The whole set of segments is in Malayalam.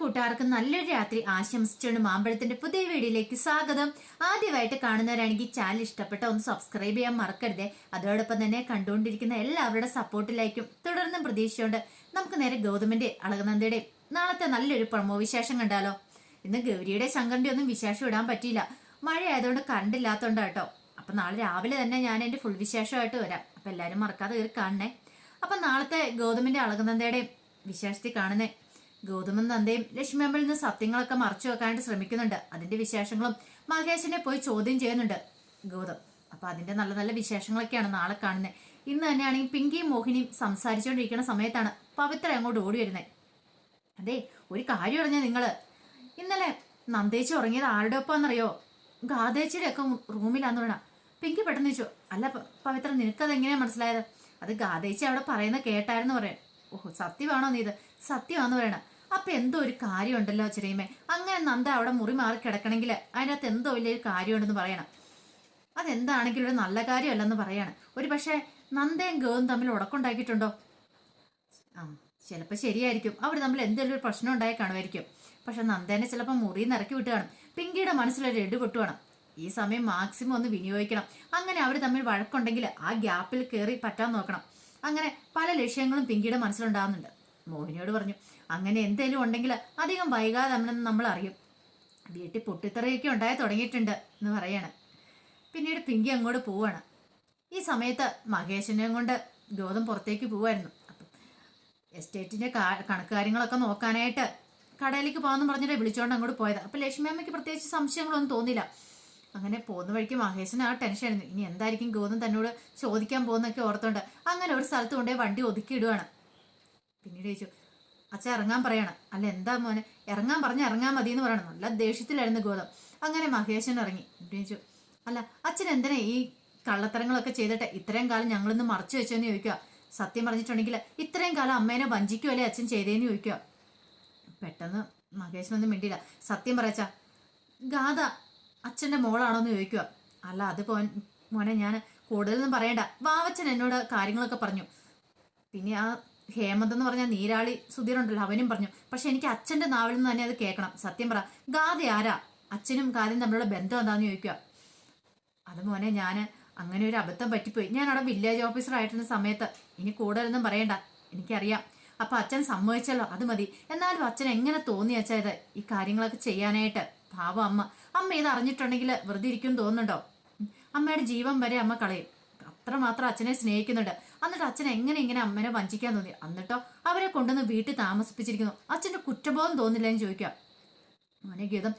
കൂട്ടുകാർക്ക് നല്ലൊരു രാത്രി ആശംസിച്ചുകൊണ്ട് മാമ്പഴത്തിന്റെ പുതിയ വീഡിയോയിലേക്ക് സ്വാഗതം. ആദ്യമായിട്ട് കാണുന്നവരാണെങ്കിൽ ചാനൽ ഇഷ്ടപ്പെട്ട ഒന്ന് സബ്സ്ക്രൈബ് ചെയ്യാൻ മറക്കരുതേ. അതോടൊപ്പം തന്നെ കണ്ടുകൊണ്ടിരിക്കുന്ന എല്ലാവരുടെ സപ്പോർട്ടിലായിരിക്കും തുടർന്നും പ്രതീക്ഷിച്ചുകൊണ്ട് നമുക്ക് നേരെ ഗൗതമിന്റെ അളകനന്ദയുടെ നാളത്തെ നല്ലൊരു പ്രമോ വിശേഷം കണ്ടാലോ. ഇന്ന് ഗൗരിയുടെ ശങ്കറിന്റെ ഒന്നും വിശേഷം ഇടാൻ പറ്റിയില്ല. മഴ ആയതുകൊണ്ട് കറണ്ട് ഇല്ലാത്തതുകൊണ്ട് കേട്ടോ അപ്പൊ നാളെ രാവിലെ തന്നെ ഞാൻ എന്റെ ഫുൾ വിശേഷമായിട്ട് വരാം. അപ്പൊ എല്ലാവരും മറക്കാതെ കയറി കാണണേ. അപ്പൊ നാളത്തെ ഗൗതമിന്റെ അളകനന്ദയുടെയും വിശേഷത്തിൽ കാണുന്നേ. ഗൗതമൻ നന്ദയും ലക്ഷ്മിയമ്മയിൽ നിന്ന് സത്യങ്ങളൊക്കെ മറച്ചു വെക്കാനായിട്ട് ശ്രമിക്കുന്നുണ്ട്. അതിന്റെ വിശേഷങ്ങളും മഹേഷിനെ പോയി ചോദ്യം ചെയ്യുന്നുണ്ട് ഗൗതം. അപ്പൊ അതിന്റെ നല്ല നല്ല വിശേഷങ്ങളൊക്കെയാണ് നാളെ കാണുന്നത് ഇന്ന് തന്നെയാണെങ്കിൽ പിങ്കിയും മോഹിനിയും സംസാരിച്ചുകൊണ്ടിരിക്കുന്ന സമയത്താണ് പവിത്ര അങ്ങോട്ട് ഓടി വരുന്നത് അതെ ഒരു കാര്യം അറിഞ്ഞ നിങ്ങൾ? ഇന്നലെ നന്ദേച്ചി ഉറങ്ങിയത് ആരുടെ ഒപ്പാന്നറിയോ ഗാദേച്ചിയുടെ ഒക്കെ റൂമിലാന്ന് വേണം പിങ്കി പെട്ടെന്ന് ചോദിച്ചു അല്ല പവിത്ര നിനക്കത് എങ്ങനെയാ മനസ്സിലായത്? അത് ഗാദേച്ചി അവിടെ പറയുന്ന കേട്ടായിരുന്നു പറയാൻ. ഓഹോ സത്യമാണോ നീ ഇത്? സത്യമാണെന്ന് പറയണ. അപ്പൊ എന്തോ ഒരു കാര്യം ഉണ്ടല്ലോ ചെറിയമ്മേ അങ്ങനെ നന്ദ അവിടെ മുറി മാറി കിടക്കണമെങ്കിൽ അതിനകത്ത് എന്തോ വലിയൊരു കാര്യമുണ്ടെന്ന് പറയണം. അതെന്താണെങ്കിലും ഒരു നല്ല കാര്യമല്ലെന്ന് പറയാണ്. ഒരു പക്ഷേ നന്ദയും ഗവും തമ്മിൽ ഉടക്കുണ്ടാക്കിയിട്ടുണ്ടോ? ആ ചിലപ്പോൾ ശരിയായിരിക്കും. അവർ തമ്മിൽ എന്തെങ്കിലും ഒരു പ്രശ്നം ഉണ്ടായി കാണുമായിരിക്കും. പക്ഷെ നന്ദേനെ ചിലപ്പോൾ മുറി നിന്ന് ഇറക്കി വിട്ട് കാണും പിങ്കിയുടെ മനസ്സിലൊരു എഡ് പൊട്ടുവാണ്. ഈ സമയം മാക്സിമം ഒന്ന് വിനിയോഗിക്കണം. അങ്ങനെ അവർ തമ്മിൽ വഴക്കുണ്ടെങ്കിൽ ആ ഗ്യാപ്പിൽ കയറി പറ്റാൻ നോക്കണം. അങ്ങനെ പല ലക്ഷ്യങ്ങളും പിങ്കിയുടെ മനസ്സിലുണ്ടാകുന്നുണ്ട്. മോഹിനിയോട് പറഞ്ഞു അങ്ങനെ എന്തെങ്കിലും ഉണ്ടെങ്കിൽ അധികം വൈകാതെ നമ്മൾ നമ്മൾ അറിയും വീട്ടിൽ പൊട്ടിത്തെറിയൊക്കെ ഉണ്ടായി തുടങ്ങിയിട്ടുണ്ട് എന്ന് പറയാണ്. പിന്നീട് പിങ്കി അങ്ങോട്ട് പോവാണ്. ഈ സമയത്ത് മഹേഷിനെയും കൊണ്ട് ഗൗതം പുറത്തേക്ക് പോവായിരുന്നു. എസ്റ്റേറ്റിന്റെ കാ- കണക്ക് കാര്യങ്ങളൊക്കെ നോക്കാനായിട്ട് കടയിലേക്ക് പോകാമെന്ന് പറഞ്ഞിട്ട് വിളിച്ചോണ്ട് അങ്ങോട്ട് പോയത്. അപ്പൊ ലക്ഷ്മി അമ്മയ്ക്ക് പ്രത്യേകിച്ച് സംശയങ്ങളൊന്നും തോന്നില്ല അങ്ങനെ പോകുന്ന വഴിക്ക് മഹേഷിന് ആ ടെൻഷനായിരുന്നു ഇനി എന്തായിരിക്കും ഗോതം തന്നോട് ചോദിക്കാൻ പോകുന്നൊക്കെ ഓർത്തോണ്ട് അങ്ങനെ ഒരു സ്ഥലത്ത് കൊണ്ടുപോയി വണ്ടി ഒതുക്കി ഇടുവാണ്. പിന്നീട് ചോദിച്ചു അച്ഛ ഇറങ്ങാൻ പറയണം. അല്ല എന്താ മോനെ? ഇറങ്ങാൻ പറഞ്ഞ ഇറങ്ങാൻ മതി എന്ന് പറയണം. നല്ല ദേഷ്യത്തിലായിരുന്നു ഗോതം. അങ്ങനെ മഹേശൻ ഇറങ്ങി. ചോദിച്ചു അല്ല അച്ഛൻ എന്തിനാ ഈ കള്ളത്തരങ്ങളൊക്കെ ചെയ്തിട്ട് ഇത്രയും കാലം ഞങ്ങളിന്ന് മറച്ചു വെച്ചെന്ന് ചോദിക്കുക സത്യം പറഞ്ഞിട്ടുണ്ടെങ്കിൽ ഇത്രയും കാലം അമ്മേനെ വഞ്ചിക്കുമല്ലേ അച്ഛൻ ചെയ്തേന്ന് ചോദിക്കുക പെട്ടെന്ന് മഹേഷിനൊന്നും മിണ്ടിയില്ല. സത്യം പറയച്ചാ ഗാഥ അച്ഛന്റെ മോളാണോ എന്ന് ചോദിക്കുക അല്ല അത് പോൻ മോനെ ഞാൻ കൂടുതലൊന്നും പറയണ്ട. വാവച്ചൻ എന്നോട് കാര്യങ്ങളൊക്കെ പറഞ്ഞു. പിന്നെ ആ ഹേമന്ത് എന്ന് പറഞ്ഞ നീരാളി സുധീറുണ്ടല്ലോ അവനും പറഞ്ഞു പക്ഷെ എനിക്ക് അച്ഛന്റെ നാവിൽ നിന്ന് തന്നെ അത് കേൾക്കണം. സത്യം പറ. ഗാദി ആരാ? അച്ഛനും ഗാദിയും തമ്മിലുള്ള ബന്ധം എന്താന്ന് ചോദിക്കുക അത് മോനെ ഞാൻ അങ്ങനെ ഒരു അബദ്ധം പറ്റിപ്പോയി. ഞാൻ അവിടെ വില്ലേജ് ഓഫീസർ ആയിട്ടുള്ള സമയത്ത് ഇനി കൂടുതലൊന്നും പറയണ്ട. എനിക്കറിയാം. അപ്പൊ അച്ഛൻ സമ്മതിച്ചല്ലോ അത് മതി. എന്നാലും അച്ഛൻ എങ്ങനെ തോന്നി അച്ഛാ ഈ കാര്യങ്ങളൊക്കെ ചെയ്യാനായിട്ട്. പാവം അമ്മ. അമ്മ ഇത് അറിഞ്ഞിട്ടുണ്ടെങ്കിൽ വെറുതെ ഇരിക്കും തോന്നുന്നുണ്ടോ. അമ്മയുടെ ജീവൻ വരെ അമ്മ കളയും. അത്രമാത്രം അച്ഛനെ സ്നേഹിക്കുന്നുണ്ട്. എന്നിട്ട് അച്ഛൻ എങ്ങനെ ഇങ്ങനെ അമ്മനെ വഞ്ചിക്കാൻ തോന്നി? എന്നിട്ടോ അവരെ കൊണ്ടുവന്ന് വീട്ടിൽ താമസിപ്പിച്ചിരിക്കുന്നു. അച്ഛന്റെ കുറ്റബോധം തോന്നില്ല എന്ന് ചോദിക്കാം മോനെ ഗീതം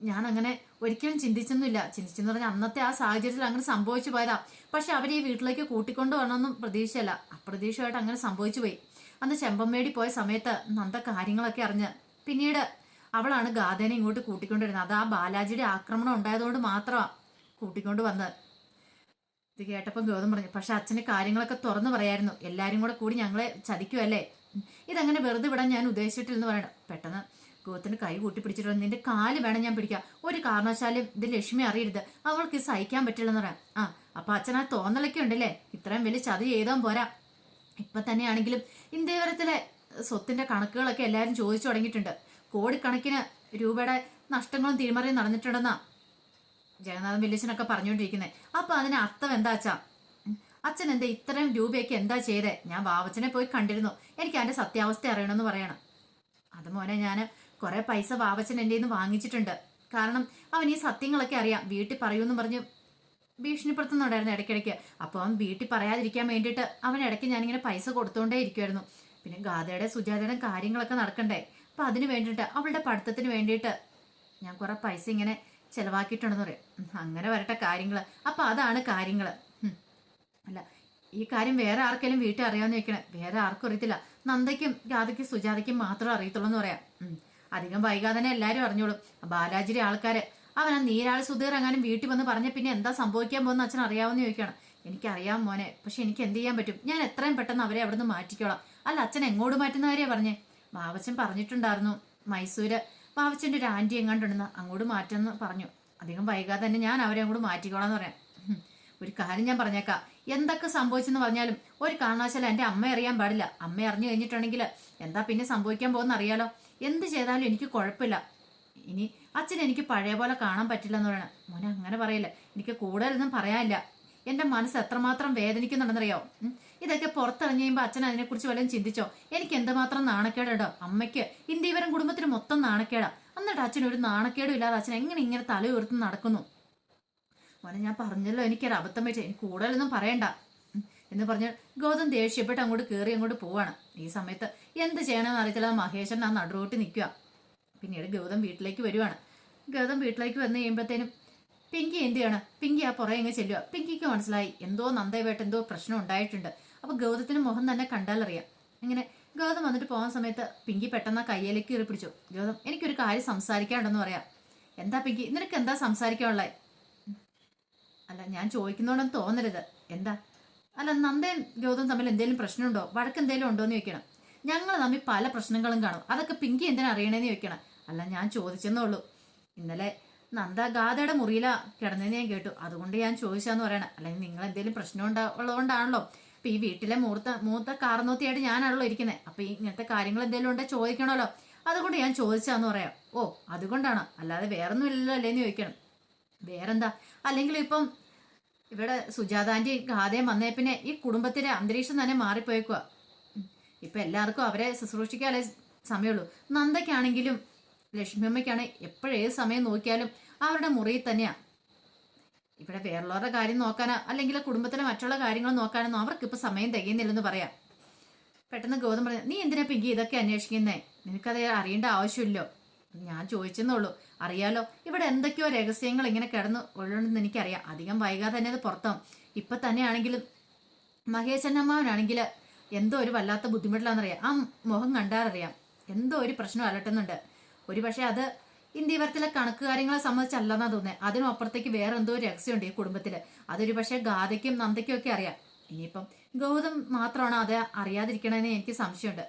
ഞാൻ അങ്ങനെ ഒരിക്കലും ചിന്തിച്ചൊന്നുമില്ല. ചിന്തിച്ചെന്ന് പറഞ്ഞാൽ അന്നത്തെ ആ സാഹചര്യത്തിൽ അങ്ങനെ സംഭവിച്ചു പോയതാ. പക്ഷെ അവരെ ഈ വീട്ടിലേക്ക് കൂട്ടിക്കൊണ്ടു വരണമെന്നും പ്രതീക്ഷയല്ല. അപ്രതീക്ഷമായിട്ട് അങ്ങനെ സംഭവിച്ചു പോയി. അന്ന് ചെമ്പമ്മേടി പോയ സമയത്ത് നന്ദ കാര്യങ്ങളൊക്കെ അറിഞ്ഞ് പിന്നീട് അവളാണ് ഗാഥേനെ ഇങ്ങോട്ട് കൂട്ടിക്കൊണ്ടുവരുന്നത്. അത് ആ ബാലാജിയുടെ ആക്രമണം ഉണ്ടായതുകൊണ്ട് മാത്രമാണ് കൂട്ടിക്കൊണ്ട് വന്നത് ഇത് കേട്ടപ്പം ഗൗതം പറഞ്ഞു പക്ഷെ അച്ഛന് കാര്യങ്ങളൊക്കെ തുറന്നു പറയായിരുന്നു. എല്ലാരും കൂടെ കൂടി ഞങ്ങളെ ചതിക്കുമല്ലേ ഇതങ്ങനെ വെറുതെ വിടാൻ ഞാൻ ഉദ്ദേശിച്ചിട്ടില്ലെന്ന് പറയണം. പെട്ടെന്ന് ഗൗതത്തിന് കൈ കൂട്ടി പിടിച്ചിട്ട് നിന്റെ കാൽ വേണം ഞാൻ പിടിക്കാം ഒരു കാരണവശാലും ഇത് ലക്ഷ്മി അറിയരുത്. അവൾക്ക് സഹിക്കാൻ പറ്റില്ലെന്ന് പറയാം. ആ അപ്പൊ അച്ഛൻ ആ തോന്നലൊക്കെ ഉണ്ടല്ലേ? ഇത്രയും വലിയ ചതി ചെയ്താൻ പോരാ. ഇപ്പൊ തന്നെയാണെങ്കിലും ഇന്ത്യവരത്തിലെ സ്വത്തിന്റെ കണക്കുകളൊക്കെ എല്ലാവരും ചോദിച്ചു തുടങ്ങിയിട്ടുണ്ട്. കോടിക്കണക്കിന് രൂപയുടെ നഷ്ടങ്ങളും തിരിമറിയും നടന്നിട്ടുണ്ടെന്നാ ജഗന്നാഥൻ വില്ലേശനൊക്കെ പറഞ്ഞുകൊണ്ടിരിക്കുന്നത് അപ്പൊ അതിന് അർത്ഥം എന്താ അച്ഛാ? അച്ഛൻ എന്താ ഇത്രയും രൂപയൊക്കെ എന്താ ചെയ്തേ? ഞാൻ വാവച്ചനെ പോയി കണ്ടിരുന്നു. എനിക്ക് അതിന്റെ സത്യാവസ്ഥ അറിയണമെന്ന് പറയണം. അത് മോനെ ഞാൻ കുറെ പൈസ വാവച്ചൻ എന്റെ നിന്ന് വാങ്ങിച്ചിട്ടുണ്ട്. കാരണം അവൻ ഈ സത്യങ്ങളൊക്കെ അറിയാം. വീട്ടിൽ പറയൂന്ന് പറഞ്ഞ് ഭീഷണിപ്പെടുത്തുന്നുണ്ടായിരുന്നു ഇടയ്ക്കിടയ്ക്ക്. അപ്പോൾ അവൻ വീട്ടിൽ പറയാതിരിക്കാൻ വേണ്ടിയിട്ട് അവൻ ഇടയ്ക്ക് ഞാനിങ്ങനെ പൈസ കൊടുത്തുകൊണ്ടേ ഇരിക്കുമായിരുന്നു പിന്നെ ഗാഥയുടെ സുജാതയുടെ കാര്യങ്ങളൊക്കെ നടക്കണ്ടേ? അപ്പൊ അതിന് വേണ്ടിയിട്ട് അവളുടെ പഠിത്തത്തിന് വേണ്ടിയിട്ട് ഞാൻ കുറേ പൈസ ഇങ്ങനെ ചെലവാക്കിയിട്ടുണ്ടെന്ന് പറയാം. അങ്ങനെ വരട്ടെ കാര്യങ്ങൾ അപ്പൊ അതാണ് കാര്യങ്ങൾ അല്ല ഈ കാര്യം വേറെ ആർക്കെങ്കിലും വീട്ടിൽ അറിയാമെന്ന് വെക്കണേ വേറെ ആർക്കും അറിയത്തില്ല. നന്ദയ്ക്കും രാധയ്ക്കും സുജാതയ്ക്കും മാത്രം അറിയത്തുള്ളൂ എന്ന് പറയാം അധികം വൈകാതെ തന്നെ എല്ലാവരും അറിഞ്ഞോളും. ബാലാജിയുടെ ആൾക്കാര്. അവൻ ആ നീരാൾ സുധീർ എങ്ങാനും വീട്ടിൽ വന്ന് പറഞ്ഞ പിന്നെ എന്താ സംഭവിക്കാൻ പോകുന്ന അച്ഛൻ അറിയാമെന്ന് ചോദിക്കണം എനിക്കറിയാം മോനെ പക്ഷെ എനിക്ക് എന്ത് ചെയ്യാൻ പറ്റും? ഞാൻ എത്രയും പെട്ടെന്ന് അവരെ അവിടെ നിന്ന് മാറ്റിക്കോളാം. അല്ല അച്ഛൻ എങ്ങോട്ട് മാറ്റുന്ന കാര്യമാണ് പറഞ്ഞേ? മാവച്ചൻ പറഞ്ഞിട്ടുണ്ടായിരുന്നു മൈസൂര്. ബാവച്ചന്റെ ഒരു ആന്റി എങ്ങാണ്ടുണ്ടെന്ന് അങ്ങോട്ട് മാറ്റുമെന്ന് പറഞ്ഞു. അധികം വൈകാതെ തന്നെ ഞാൻ അവരെ അങ്ങോട്ട് മാറ്റിക്കോളാം എന്ന് പറയാം. ഒരു കാര്യം ഞാൻ പറഞ്ഞേക്കാം. എന്തൊക്കെ സംഭവിച്ചെന്ന് പറഞ്ഞാലും ഒരു കാരണവശാലും എന്റെ അമ്മ അറിയാൻ പാടില്ല. അമ്മ അറിഞ്ഞു കഴിഞ്ഞിട്ടുണ്ടെങ്കിൽ എന്താ പിന്നെ സംഭവിക്കാൻ പോകുന്ന അറിയാലോ? എന്ത് ചെയ്താലും എനിക്ക് കുഴപ്പമില്ല. ഇനി അച്ഛൻ എനിക്ക് പഴയ പോലെ കാണാൻ പറ്റില്ല എന്ന് പറയണം. മോനെ അങ്ങനെ പറയില്ല. എനിക്ക് കൂടുതലൊന്നും പറയാനില്ല. എന്റെ മനസ്സ് എത്രമാത്രം വേദനിക്കുന്നുണ്ടെന്നറിയോ ഉം. ഇതൊക്കെ പുറത്തിറങ്ങി കഴിയുമ്പോൾ അച്ഛൻ അതിനെക്കുറിച്ച് വല്ലതും ചിന്തിച്ചോ? എനിക്ക് എന്തുമാത്രം നാണക്കേടോ അമ്മയ്ക്ക് ഇന്ത്യവരം കുടുംബത്തിന് മൊത്തം നാണക്കേടാ. എന്നിട്ട് അച്ഛൻ ഒരു നാണക്കേടും ഇല്ലാതെ അച്ഛൻ എങ്ങനെ ഇങ്ങനെ തല ഉയർത്തി നടക്കുന്നു? മോനെ ഞാൻ പറഞ്ഞല്ലോ എനിക്കൊരു അബദ്ധം പറ്റി എനിക്ക് കൂടുതലൊന്നും പറയണ്ട. എന്ന് പറഞ്ഞ് ഗൗതം ദേഷ്യപ്പെട്ട് അങ്ങോട്ട് കയറി അങ്ങോട്ട് പോവാണ്. ഈ സമയത്ത് എന്ത് ചെയ്യണമെന്ന് അറിയത്തില്ല മഹേശൻ ആ നടുവോട്ട് നിൽക്കുക പിന്നീട് ഗൗതം വീട്ടിലേക്ക് വരുവാണ്. ഗൗതം വീട്ടിലേക്ക് വന്നു കഴിയുമ്പോഴത്തേനും പിങ്കി എന്ത് ചെയ്യണം പിങ്കി ആ പുറകെ ഇങ്ങ് ചെല്ലുക പിങ്കിക്ക് മനസ്സിലായി. എന്തോ നന്ദയവേട്ട് എന്തോ പ്രശ്നം ഉണ്ടായിട്ടുണ്ട്. അപ്പൊ ഗൗതത്തിന് മുഖം തന്നെ കണ്ടാലറിയാം. ഇങ്ങനെ ഗൗതം വന്നിട്ട് പോകുന്ന സമയത്ത് പിങ്കി പെട്ടെന്ന് ആ കയ്യിലേക്ക് കയറി പിടിച്ചു. ഗൗതം എനിക്കൊരു കാര്യം സംസാരിക്കാനുണ്ടെന്ന് പറയാം. എന്താ പിങ്കി? നിനക്ക് എന്താ സംസാരിക്കാനുള്ളത് അല്ല ഞാൻ ചോദിക്കുന്നോണ്ടെന്ന് തോന്നരുത്. എന്താ? അല്ല നന്ദയും ഗൗതം തമ്മിൽ എന്തെങ്കിലും പ്രശ്നമുണ്ടോ? വഴക്ക് എന്തെങ്കിലും ഉണ്ടോ എന്ന് ചോദിക്കണം. ഞങ്ങൾ തമ്മിൽ പല പ്രശ്നങ്ങളും കാണും. അതൊക്കെ പിങ്കി എന്തിനാ അറിയണേന്ന് ചോദിക്കണം. അല്ല ഞാൻ ചോദിച്ചെന്നേ ഉള്ളൂ. ഇന്നലെ നന്ദ ഗാഥയുടെ മുറിയിലാ കിടന്നതെന്ന് ഞാൻ കേട്ടു. അതുകൊണ്ട് ഞാൻ ചോദിച്ചാന്ന് പറയണം. അല്ലെങ്കിൽ നിങ്ങൾ എന്തെങ്കിലും പ്രശ്നം ഉണ്ടാ ഉള്ളതുകൊണ്ടാണല്ലോ അപ്പൊ ഈ വീട്ടിലെ മൂർത്ത മൂത്ത കാർന്നോത്തിയായിട്ട് ഞാനാണല്ലോ ഇരിക്കുന്നത് അപ്പൊ ഇങ്ങനത്തെ കാര്യങ്ങൾ എന്തെങ്കിലും ഉണ്ടോ ചോദിക്കണമല്ലോ അതുകൊണ്ട് ഞാൻ ചോദിച്ചാന്ന് പറയാം. ഓ അതുകൊണ്ടാണ്. അല്ലാതെ വേറൊന്നും ഇല്ലല്ലോ അല്ലേന്ന് ചോദിക്കണം. വേറെന്താ? അല്ലെങ്കിൽ ഇപ്പം ഇവിടെ സുജാതാന്റെ ഗാഥയും വന്നേ പിന്നെ ഈ കുടുംബത്തിലെ അന്തരീക്ഷം തന്നെ മാറിപ്പോയേക്കുക ഇപ്പൊ എല്ലാവർക്കും അവരെ ശുശ്രൂഷിക്കാനേ സമയമുള്ളൂ. നന്ദയ്ക്കാണെങ്കിലും ലക്ഷ്മിയമ്മയ്ക്കാണ് എപ്പോഴേത് സമയം നോക്കിയാലും അവരുടെ മുറിയിൽ തന്നെയാ. ഇവിടെ വേറുള്ളവരുടെ കാര്യം നോക്കാനോ അല്ലെങ്കിൽ കുടുംബത്തിലെ മറ്റുള്ള കാര്യങ്ങൾ നോക്കാനൊന്നും അവർക്കിപ്പോൾ സമയം തികയുന്നില്ലെന്ന് പറയാം. പെട്ടെന്ന് ഗൗതം പറഞ്ഞു നീ എന്തിനാ പിങ്കി ഇതൊക്കെ അന്വേഷിക്കുന്നേ? നിനക്കത് അറിയേണ്ട ആവശ്യമില്ലോ. ഞാൻ ചോദിച്ചെന്നുള്ളൂ അറിയാലോ ഇവിടെ എന്തൊക്കെയോ രഹസ്യങ്ങൾ ഇങ്ങനെ കിടന്ന് ഉള്ളതെന്ന് എനിക്കറിയാം. അധികം വൈകാതെ തന്നെ അത് പുറത്താവും. ഇപ്പൊ തന്നെയാണെങ്കിലും മഹേശനമ്മാവനാണെങ്കിൽ എന്തോ ഒരു വല്ലാത്ത ബുദ്ധിമുട്ടിലാണെന്നറിയാം. ആ മുഖം കണ്ടാലറിയാം. എന്തോ ഒരു പ്രശ്നം അലട്ടുന്നുണ്ട്. ഒരു പക്ഷേ അത് ഇന്ത്യവരത്തിലെ കണക്ക് കാര്യങ്ങളെ സംബന്ധിച്ചല്ലെന്നാ തോന്നുന്നത് അതിനും അപ്പുറത്തേക്ക് വേറെ എന്തോ രഹസ്യമുണ്ട് ഈ കുടുംബത്തിൽ അതൊരു പക്ഷേ ഗാഥയ്ക്കും നന്ദയ്ക്കും ഒക്കെ അറിയാം. ഇനിയിപ്പം ഗൗതം മാത്രമാണ് അത് അറിയാതിരിക്കണമെന്ന് എനിക്ക് സംശയമുണ്ട്.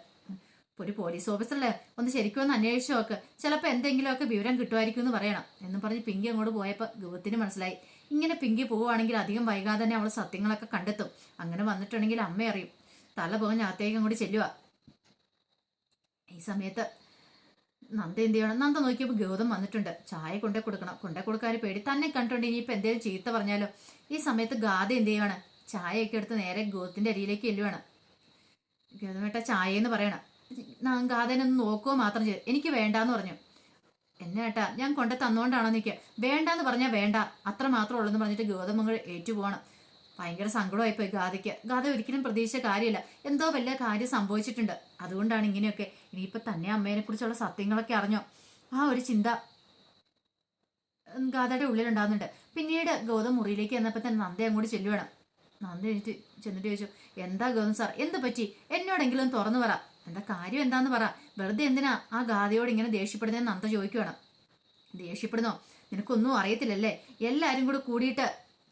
ഒരു പോലീസ് ഓഫീസറല്ലേ? ഒന്ന് ശരിക്കും ഒന്ന് അന്വേഷിച്ചു നോക്ക്. ചിലപ്പോൾ എന്തെങ്കിലുമൊക്കെ വിവരം കിട്ടുമായിരിക്കും എന്ന് പറയണം. എന്നും പറഞ്ഞ് പിങ്കി അങ്ങോട്ട് പോയപ്പോൾ ഗൗതത്തിന് മനസ്സിലായി. ഇങ്ങനെ പിങ്കി പോവുകയാണെങ്കിൽ അധികം വൈകാതെ തന്നെ അവൾ സത്യങ്ങളൊക്കെ കണ്ടെത്തും. അങ്ങനെ വന്നിട്ടുണ്ടെങ്കിൽ അമ്മ അറിയും. തല പോകഞ്ഞകത്തേക്ക് അങ്ങോട്ട് ചെല്ലുക ഈ സമയത്ത് നന്ദ എന്ത് ചെയ്യണം? നന്ദ നോക്കിയപ്പോൾ ഗൗതം വന്നിട്ടുണ്ട്. ചായ കൊണ്ടേ കൊടുക്കണം. കൊണ്ടേ കൊടുക്കാൻ പേടി. തന്നെ കണ്ടിട്ടുണ്ട് ഇനിയിപ്പോൾ എന്തെങ്കിലും ചീത്ത പറഞ്ഞാലോ? ഈ സമയത്ത് ഗാഥ എന്ത് ചെയ്യണം? ചായയൊക്കെ എടുത്ത് നേരെ ഗൗതത്തിന്റെ അരിയിലേക്ക് എല്ലുവാണ് ഗൗതമേട്ട ചായ എന്ന് പറയണം ഗാഥനൊന്ന് നോക്കുക മാത്രം ചെയ്തു. എനിക്ക് വേണ്ടാന്ന് പറഞ്ഞു. എന്നെ ഏട്ടാ ഞാൻ കൊണ്ടേ തന്നുകൊണ്ടാണോ നിൽക്കുക വേണ്ടാന്ന് പറഞ്ഞാൽ വേണ്ട. അത്ര മാത്രം ഉള്ളൂ എന്ന് പറഞ്ഞിട്ട് ഗൗതം അങ്ങ് ഏറ്റുപോകണം ഭയങ്കര സങ്കടമായിപ്പോയി ഗാഥയ്ക്ക് ഗാഥ ഒരിക്കലും പ്രതീക്ഷിച്ച കാര്യമില്ല. എന്തോ വലിയ കാര്യം സംഭവിച്ചിട്ടുണ്ട്. അതുകൊണ്ടാണ് ഇങ്ങനെയൊക്കെ ഇനിയിപ്പോൾ തന്നെ അമ്മേനെ കുറിച്ചുള്ള സത്യങ്ങളൊക്കെ അറിഞ്ഞോ? ആ ഒരു ചിന്ത ഗാഥയുടെ ഉള്ളിലുണ്ടാകുന്നുണ്ട് പിന്നീട് ഗൗതം മുറിയിലേക്ക് വന്നപ്പോൾ തന്നെ നന്ദ അങ്ങോട്ട് ചെല്ലുവേണം. നന്ദ എഴുതി ചെന്നിട്ട് ചോദിച്ചു എന്താ ഗൗതം സാർ? എന്ത് പറ്റി? എന്നോടെങ്കിലും തുറന്നു പറ. എന്താ കാര്യം എന്താന്ന് പറ. വെറുതെ എന്തിനാ ആ ഗാഥയോട് ഇങ്ങനെ ദേഷ്യപ്പെടുന്നതെന്ന് നന്ദ ചോദിക്കുവാണ്. ദേഷ്യപ്പെടുന്നോ? നിനക്കൊന്നും അറിയത്തില്ലല്ലേ? എല്ലാരും കൂടെ കൂടിയിട്ട്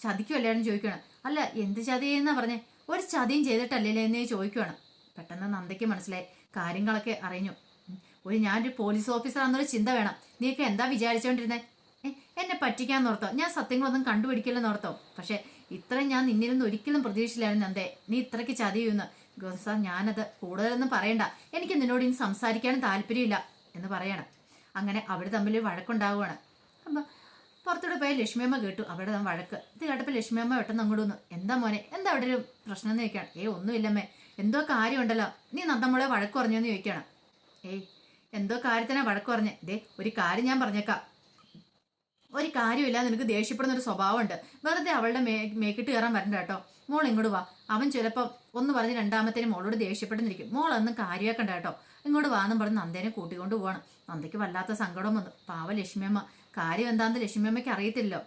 ചതിക്കുമല്ലേന്ന് ചോദിക്കുകയാണ് അല്ല എന്ത് ചതിയെന്നാ പറഞ്ഞേ? ഒരു ചതിയും ചെയ്തിട്ടല്ലേ എന്ന് ചോദിക്കുവാണ്. പെട്ടെന്ന് നന്ദയ്ക്ക് മനസ്സിലായി. കാര്യങ്ങളൊക്കെ അറിഞ്ഞു. ഒരു ഞാനൊരു പോലീസ് ഓഫീസറാണെന്നൊരു ചിന്ത വേണം. നീയൊക്കെ എന്താ വിചാരിച്ചോണ്ടിരുന്നേ? എന്നെ പറ്റിക്കാന്ന് ഓർത്തോ? ഞാൻ സത്യങ്ങളൊന്നും കണ്ടുപിടിക്കില്ലെന്ന് ഓർത്തോ? പക്ഷെ ഇത്രയും ഞാൻ നിന്നിൽ നിന്ന് ഒരിക്കലും പ്രതീക്ഷിച്ചില്ലായിരുന്നു എന്തേ നീ ഇത്രയ്ക്ക് ചതിയുന്ന് ഗോസ ഞാനത് കൂടുതലൊന്നും പറയണ്ട. എനിക്ക് നിന്നോട് ഇനി സംസാരിക്കാനും താല്പര്യമില്ല എന്ന് പറയണം. അങ്ങനെ അവർ തമ്മിൽ വഴക്കുണ്ടാവുകയാണ്. അപ്പം പുറത്തൂടെ പോയ ലക്ഷ്മിയമ്മ കേട്ടു. അവിടെ വഴക്ക്. ഇത് കേട്ടപ്പോൾ ലക്ഷ്മിയമ്മ പെട്ടെന്ന് അങ്ങോട്ട് വന്നു. എന്താ മോനെ? എന്താ അവിടെ ഒരു പ്രശ്നം എന്ന് ചോദിക്കണം ഏ ഒന്നുമില്ലമ്മേ. എന്തോ കാര്യമുണ്ടല്ലോ. നീ നമ്മളെ വഴക്ക് പറഞ്ഞെന്ന് ചോദിക്കണം. ഏയ് എന്തോ കാര്യത്തിനാ വഴക്ക് പറഞ്ഞേ. ദേ ഒരു കാര്യം ഞാൻ പറഞ്ഞേക്കാം. ഒരു കാര്യമില്ല നിനക്ക് ദേഷ്യപ്പെടുന്ന ഒരു സ്വഭാവമുണ്ട്. വെറുതെ അവളുടെ മേ മേക്കിട്ട് കയറാൻ വരണ്ട കേട്ടോ. മോൾ ഇങ്ങോട്ട് വാ. അവൻ ചിലപ്പം ഒന്ന് പറഞ്ഞ് രണ്ടാമത്തേന് മോളോട് ദേഷ്യപ്പെടുന്നിരിക്കും മോൾ ഒന്നും കാര്യമാക്കണ്ട കേട്ടോ. ഇങ്ങോട്ട് വാന്നും പറഞ്ഞ് നന്ദേനെ കൂട്ടിക്കൊണ്ട് പോകണം നന്ദയ്ക്ക് വല്ലാത്ത സങ്കടം വന്നു. പാവ ലക്ഷ്മിയമ്മ. കാര്യം എന്താണെന്ന് ലക്ഷ്മിയമ്മയ്ക്ക് അറിയത്തില്ലോ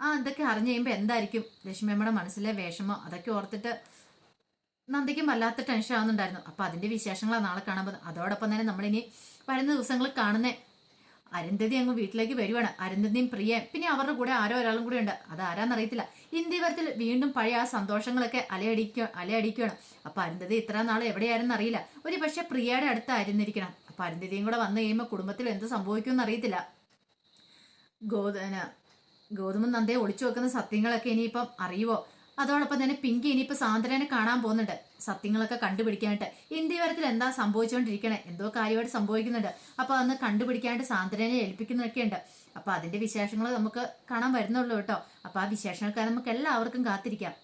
ആ ഇതൊക്കെ അറിഞ്ഞു കഴിയുമ്പോൾ എന്തായിരിക്കും ലക്ഷ്മിയമ്മയുടെ മനസ്സിലെ വേഷമോ? അതൊക്കെ ഓർത്തിട്ട് നന്ദിക്കും വല്ലാത്ത ടെൻഷൻ ആവുന്നുണ്ടായിരുന്നു. അപ്പൊ അതിന്റെ വിശേഷങ്ങളാണ് നാളെ പോകുന്നത്. അതോടൊപ്പം തന്നെ നമ്മളിനി വരുന്ന ദിവസങ്ങൾ കാണുന്ന. അരുന്ധതി അങ്ങ് വീട്ടിലേക്ക് വരുവാണ്. അരുന്ധതിയും പ്രിയയും പിന്നെ അവരുടെ കൂടെ ആരോ ഒരാളും കൂടെ ഉണ്ട്. അത് ആരാന്നറിയത്തില്ല ഇന്ത്യവരത്തിൽ വീണ്ടും പഴയ ആ സന്തോഷങ്ങളൊക്കെ അലയടിക്കുക അലയടിക്കുകയാണ്. അപ്പൊ അരുന്ധതി ഇത്ര നാൾ എവിടെയായിരുന്നു അറിയില്ല. ഒരു പക്ഷെ പ്രിയയുടെ അടുത്തായിരുന്നിരിക്കണം. അപ്പൊ അരുന്ധതിയും കൂടെ വന്നു കഴിയുമ്പോൾ കുടുംബത്തിൽ എന്ത് സംഭവിക്കുമെന്ന് അറിയത്തില്ല. ഗോതന ഗോതമ്പ് നന്ദയെ ഒളിച്ചു വെക്കുന്ന സത്യങ്ങളൊക്കെ ഇനിയിപ്പം അറിയുവോ? അതോടൊപ്പം തന്നെ പിങ്കി ഇനിയിപ്പോ സാന്ദ്രനെ കാണാൻ പോകുന്നുണ്ട്. സത്യങ്ങളൊക്കെ കണ്ടുപിടിക്കാനായിട്ട്. ഇന്ത്യവരത്തിൽ എന്താ സംഭവിച്ചുകൊണ്ടിരിക്കണേ? എന്തോ കാര്യമായിട്ട് സംഭവിക്കുന്നുണ്ട്. അപ്പൊ അന്ന് കണ്ടുപിടിക്കാനായിട്ട് സാന്ദ്രനെ ഏൽപ്പിക്കുന്നതൊക്കെ ഉണ്ട് അപ്പൊ അതിന്റെ വിശേഷങ്ങൾ നമുക്ക് കാണാൻ വരുന്നുള്ളൂ കേട്ടോ. അപ്പൊ ആ വിശേഷങ്ങൾക്കായി നമുക്ക് എല്ലാവർക്കും കാത്തിരിക്കാം.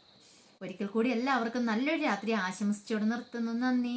ഒരിക്കൽ കൂടി എല്ലാവർക്കും നല്ലൊരു രാത്രി ആശംസിച്ചോട് നിർത്തുന്നു. നന്ദി.